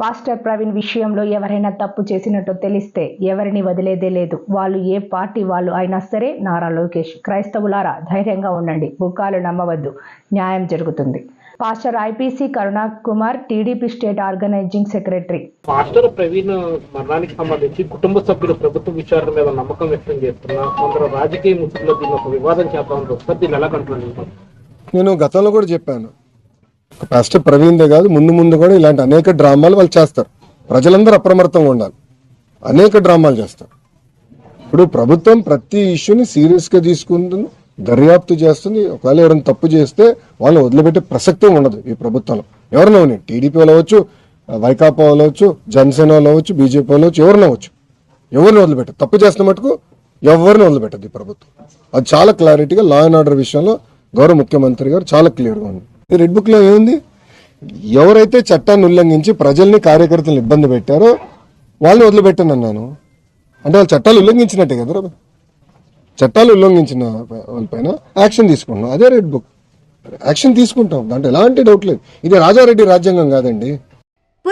Pastor Praveen విషయంలో ఎవరైనా తప్పు చేసినట్టు తెలిస్తే ఎవరిని వదిలేదే లేదు. వాళ్ళు ఏ పార్టీ వాళ్ళు అయినా సరే నారా లోకేష్. క్రైస్తవులారా ధైర్యంగా ఉండండి. బుక్కాలు నమ్మవద్దు. న్యాయం జరుగుతుంది. Pastor IPC Karuna Kumar TDP state organizing secretary. Master Praveen మరణానికి సంబంధించి కుటుంబ సభ్యులు ప్రభుత్వ విచారణ మీద నమ్మకం వ్యక్తం చేస్తున్నా కొందరు రాజకీయ ముసుగులో దీన్ని ఒక వివాదం చేద్దామని వస్తారు దీన్ని ఎలా కంట్రోల్ నేను గతంలో కూడా చెప్పాను. ఫస్ట్ ప్రవీణ్దే కాదు ముందు ముందు కూడా ఇలాంటి అనేక డ్రామాలు వాళ్ళు చేస్తారు. ప్రజలందరూ అప్రమత్తంగా ఉండాలి. అనేక డ్రామాలు చేస్తారు. ఇప్పుడు ప్రభుత్వం ప్రతి ఇష్యూని సీరియస్గా తీసుకుంటుంది దర్యాప్తు చేస్తుంది. ఒకవేళ ఎవరైనా తప్పు చేస్తే వాళ్ళని వదిలిపెట్టే ప్రసక్తే ఉండదు ఈ ప్రభుత్వంలో. ఎవరినో ఉన్నాయి టీడీపీ వాళ్ళు అవ్వచ్చు వైకాపా వాళ్ళు అవ్వచ్చు జనసేన వాళ్ళు అవ్వచ్చు బీజేపీ వాళ్ళు అవ్వచ్చు అవ్వచ్చు? ఎవరిని వదిలిపెట్టదు? తప్పు చేస్తున్న మటుకు ఎవరిని వదిలిపెట్టదు ఈ ప్రభుత్వం. అది చాలా క్లారిటీగా లా అండ్ ఆర్డర్ విషయంలో గౌరవ ముఖ్యమంత్రి గారు చాలా క్లియర్గా ఉంది రెడ్ బుక్లో ఏముంది? ఎవరైతే చట్టాన్ని ఉల్లంఘించి ప్రజల్ని కార్యకర్తలను ఇబ్బంది పెట్టారో వాళ్ళని వదిలిపెట్టాను అన్నాను. అంటే వాళ్ళు చట్టాలు ఉల్లంఘించినట్టే కదా చట్టాలు ఉల్లంఘించిన వాళ్ళపైన యాక్షన్ తీసుకున్నాం అదే రెడ్ బుక్. యాక్షన్ తీసుకుంటాం. దాంట్లో ఎలాంటి డౌట్ లేదు. ఇది రాజారెడ్డి రాజ్యాంగం కాదండి.